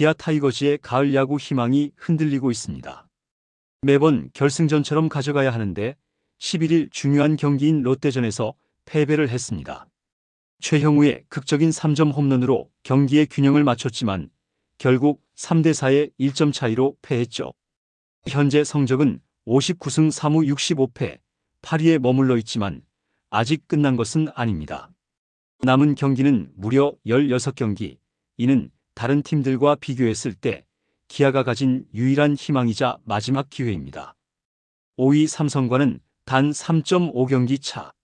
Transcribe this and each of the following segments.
기아 타이거즈의 가을 야구 희망이 흔들리고 있습니다. 매번 결승전처럼 가져가야 하는데 11일 중요한 경기인 롯데전에서 패배를 했습니다. 최형우의 극적인 3점 홈런으로 경기의 균형을 맞췄지만 결국 3대4의 1점 차이로 패했죠. 현재 성적은 59승 3무 65패, 8위에 머물러 있지만 아직 끝난 것은 아닙니다. 남은 경기는 무려 16경기, 이는 다른 팀들과 비교했을 때 기아가 가진 유일한 희망이자 마지막 기회입니다. 5위 삼성과는 단 3.5경기 차.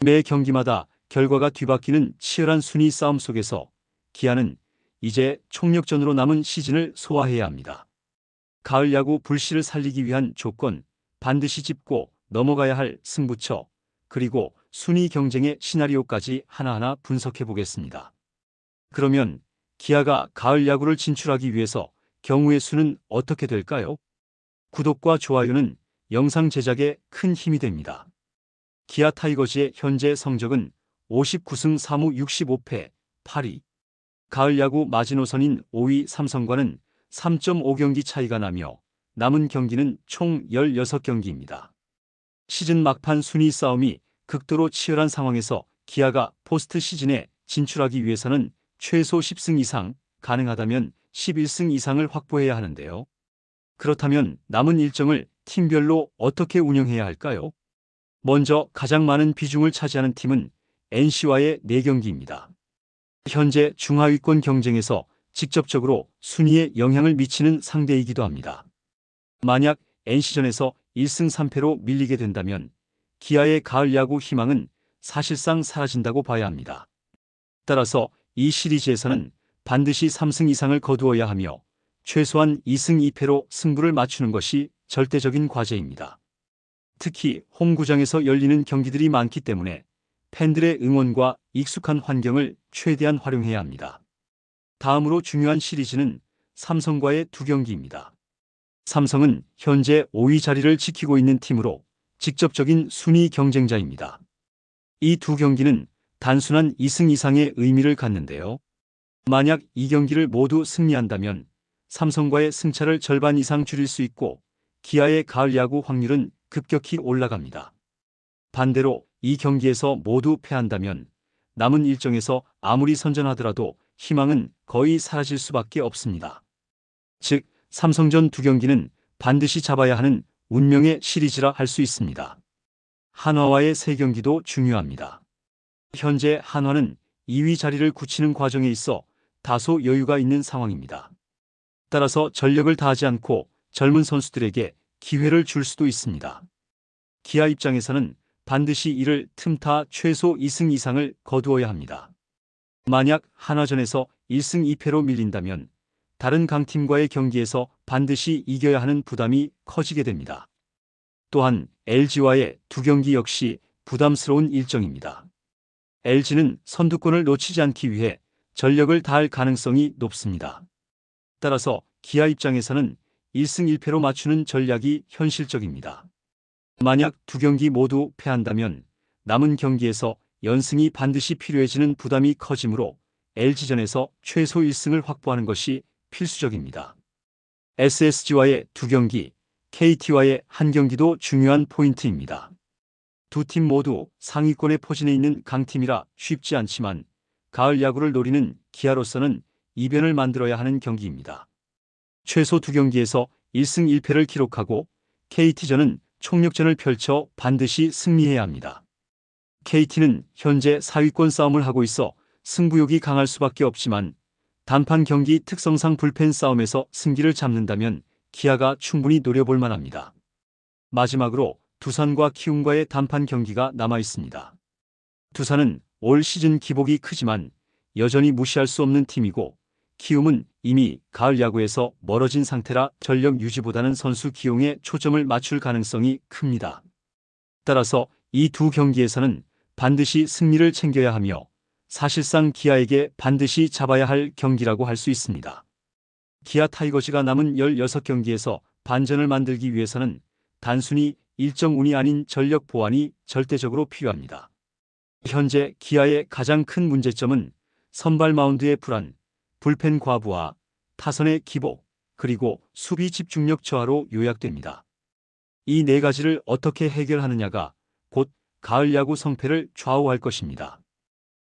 매 경기마다 결과가 뒤바뀌는 치열한 순위 싸움 속에서 기아는 이제 총력전으로 남은 시즌을 소화해야 합니다. 가을 야구 불씨를 살리기 위한 조건, 반드시 짚고 넘어가야 할 승부처, 그리고 순위 경쟁의 시나리오까지 하나하나 분석해 보겠습니다. 그러면 기아가 가을 야구를 진출하기 위해서 경우의 수는 어떻게 될까요? 구독과 좋아요는 영상 제작에 큰 힘이 됩니다. 기아 타이거즈의 현재 성적은 59승 3무 65패 8위. 가을 야구 마지노선인 5위 삼성과는 3.5경기 차이가 나며 남은 경기는 총 16경기입니다. 시즌 막판 순위 싸움이 극도로 치열한 상황에서 기아가 포스트 시즌에 진출하기 위해서는 최소 10승 이상, 가능하다면 11승 이상을 확보해야 하는데요. 그렇다면 남은 일정을 팀별로 어떻게 운영해야 할까요? 먼저 가장 많은 비중을 차지하는 팀은 NC와의 4경기입니다. 현재 중하위권 경쟁에서 직접적으로 순위에 영향을 미치는 상대이기도 합니다. 만약 NC전에서 1승 3패로 밀리게 된다면 기아의 가을 야구 희망은 사실상 사라진다고 봐야 합니다. 따라서 이 시리즈에서는 반드시 3승 이상을 거두어야 하며 최소한 2승 2패로 승부를 맞추는 것이 절대적인 과제입니다. 특히 홈구장에서 열리는 경기들이 많기 때문에 팬들의 응원과 익숙한 환경을 최대한 활용해야 합니다. 다음으로 중요한 시리즈는 삼성과의 두 경기입니다. 삼성은 현재 5위 자리를 지키고 있는 팀으로 직접적인 순위 경쟁자입니다. 이 두 경기는 단순한 2승 이상의 의미를 갖는데요. 만약 이 경기를 모두 승리한다면 삼성과의 승차를 절반 이상 줄일 수 있고 기아의 가을 야구 확률은 급격히 올라갑니다. 반대로 이 경기에서 모두 패한다면 남은 일정에서 아무리 선전하더라도 희망은 거의 사라질 수밖에 없습니다. 즉, 삼성전 두 경기는 반드시 잡아야 하는 운명의 시리즈라 할 수 있습니다. 한화와의 세 경기도 중요합니다. 현재 한화는 2위 자리를 굳히는 과정에 있어 다소 여유가 있는 상황입니다. 따라서 전력을 다하지 않고 젊은 선수들에게 기회를 줄 수도 있습니다. 기아 입장에서는 반드시 이를 틈타 최소 2승 이상을 거두어야 합니다. 만약 한화전에서 1승 2패로 밀린다면 다른 강팀과의 경기에서 반드시 이겨야 하는 부담이 커지게 됩니다. 또한 LG와의 두 경기 역시 부담스러운 일정입니다. LG는 선두권을 놓치지 않기 위해 전력을 다할 가능성이 높습니다. 따라서 기아 입장에서는 1승 1패로 맞추는 전략이 현실적입니다. 만약 두 경기 모두 패한다면 남은 경기에서 연승이 반드시 필요해지는 부담이 커지므로 LG전에서 최소 1승을 확보하는 것이 필수적입니다. SSG와의 두 경기, KT와의 한 경기도 중요한 포인트입니다. 두 팀 모두 상위권에 포진해 있는 강팀이라 쉽지 않지만 가을 야구를 노리는 기아로서는 이변을 만들어야 하는 경기입니다. 최소 두 경기에서 1승 1패를 기록하고 KT전은 총력전을 펼쳐 반드시 승리해야 합니다. KT는 현재 4위권 싸움을 하고 있어 승부욕이 강할 수밖에 없지만 단판 경기 특성상 불펜 싸움에서 승기를 잡는다면 기아가 충분히 노려볼 만합니다. 마지막으로 두산과 키움과의 단판 경기가 남아 있습니다. 두산은 올 시즌 기복이 크지만 여전히 무시할 수 없는 팀이고 키움은 이미 가을 야구에서 멀어진 상태라 전력 유지보다는 선수 기용에 초점을 맞출 가능성이 큽니다. 따라서 이 두 경기에서는 반드시 승리를 챙겨야 하며 사실상 기아에게 반드시 잡아야 할 경기라고 할 수 있습니다. 기아 타이거즈가 남은 16경기에서 반전을 만들기 위해서는 단순히 일정 운이 아닌 전력 보완이 절대적으로 필요합니다. 현재 기아의 가장 큰 문제점은 선발 마운드의 불안, 불펜 과부하, 타선의 기복, 그리고 수비 집중력 저하로 요약됩니다. 이 네 가지를 어떻게 해결하느냐가 곧 가을 야구 성패를 좌우할 것입니다.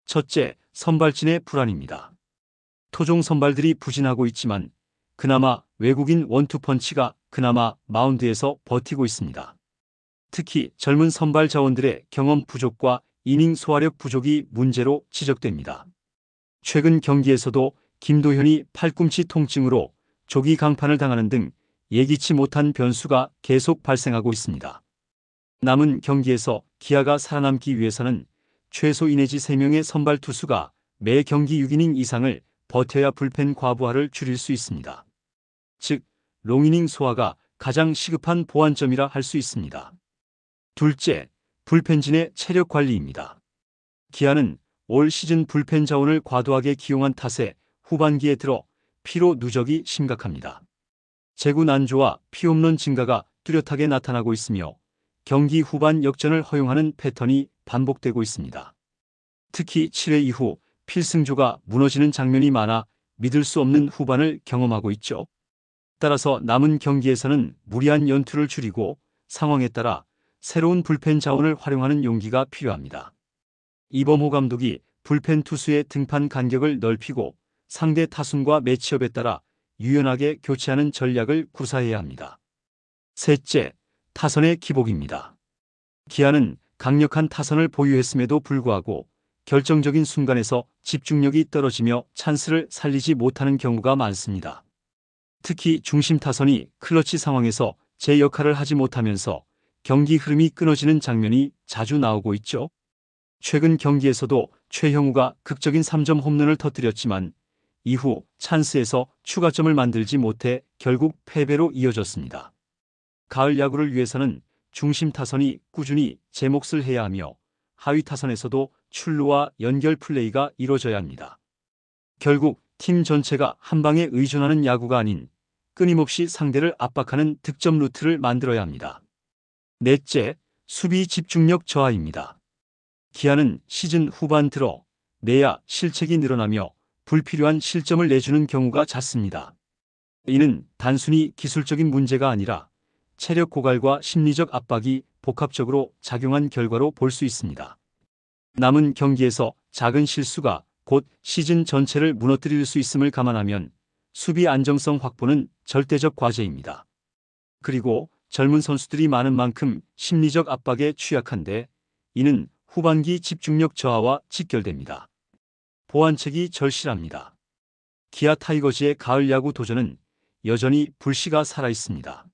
첫째, 선발진의 불안입니다. 토종 선발들이 부진하고 있지만 그나마 외국인 원투펀치가 그나마 마운드에서 버티고 있습니다. 특히 젊은 선발 자원들의 경험 부족과 이닝 소화력 부족이 문제로 지적됩니다. 최근 경기에서도 김도현이 팔꿈치 통증으로 조기 강판을 당하는 등 예기치 못한 변수가 계속 발생하고 있습니다. 남은 경기에서 기아가 살아남기 위해서는 최소 2 내지 3명의 선발 투수가 매 경기 6이닝 이상을 버텨야 불펜 과부하를 줄일 수 있습니다. 즉, 롱이닝 소화가 가장 시급한 보완점이라 할 수 있습니다. 둘째, 불펜진의 체력 관리입니다. 기아는 올 시즌 불펜 자원을 과도하게 기용한 탓에 후반기에 들어 피로 누적이 심각합니다. 제구 난조와 피홈런 증가가 뚜렷하게 나타나고 있으며 경기 후반 역전을 허용하는 패턴이 반복되고 있습니다. 특히 7회 이후 필승조가 무너지는 장면이 많아 믿을 수 없는 후반을 경험하고 있죠. 따라서 남은 경기에서는 무리한 연투를 줄이고 상황에 따라 새로운 불펜 자원을 활용하는 용기가 필요합니다. 이범호 감독이 불펜 투수의 등판 간격을 넓히고 상대 타순과 매치업에 따라 유연하게 교체하는 전략을 구사해야 합니다. 셋째, 타선의 기복입니다. 기아는 강력한 타선을 보유했음에도 불구하고 결정적인 순간에서 집중력이 떨어지며 찬스를 살리지 못하는 경우가 많습니다. 특히 중심 타선이 클러치 상황에서 제 역할을 하지 못하면서 경기 흐름이 끊어지는 장면이 자주 나오고 있죠. 최근 경기에서도 최형우가 극적인 3점 홈런을 터뜨렸지만 이후 찬스에서 추가점을 만들지 못해 결국 패배로 이어졌습니다. 가을 야구를 위해서는 중심 타선이 꾸준히 제 몫을 해야 하며 하위 타선에서도 출루와 연결 플레이가 이루어져야 합니다. 결국 팀 전체가 한 방에 의존하는 야구가 아닌 끊임없이 상대를 압박하는 득점 루트를 만들어야 합니다. 넷째, 수비 집중력 저하입니다. 기아는 시즌 후반 들어 내야 실책이 늘어나며 불필요한 실점을 내주는 경우가 잦습니다. 이는 단순히 기술적인 문제가 아니라 체력 고갈과 심리적 압박이 복합적으로 작용한 결과로 볼 수 있습니다. 남은 경기에서 작은 실수가 곧 시즌 전체를 무너뜨릴 수 있음을 감안하면 수비 안정성 확보는 절대적 과제입니다. 그리고 젊은 선수들이 많은 만큼 심리적 압박에 취약한데 이는 후반기 집중력 저하와 직결됩니다. 보완책이 절실합니다. 기아 타이거즈의 가을 야구 도전은 여전히 불씨가 살아있습니다.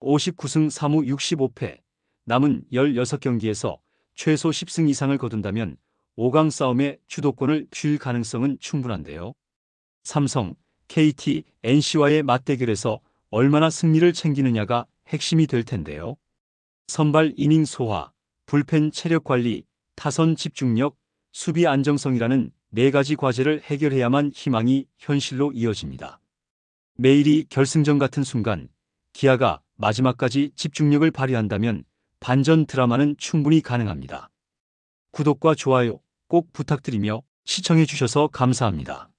59승 3무 65패, 남은 16경기에서 최소 10승 이상을 거둔다면 5강 싸움의 주도권을 쥘 가능성은 충분한데요. 삼성, KT, NC와의 맞대결에서 얼마나 승리를 챙기느냐가 핵심이 될 텐데요. 선발 이닝 소화, 불펜 체력 관리, 타선 집중력, 수비 안정성이라는 네 가지 과제를 해결해야만 희망이 현실로 이어집니다. 매일이 결승전 같은 순간 기아가 마지막까지 집중력을 발휘한다면 반전 드라마는 충분히 가능합니다. 구독과 좋아요 꼭 부탁드리며 시청해 주셔서 감사합니다.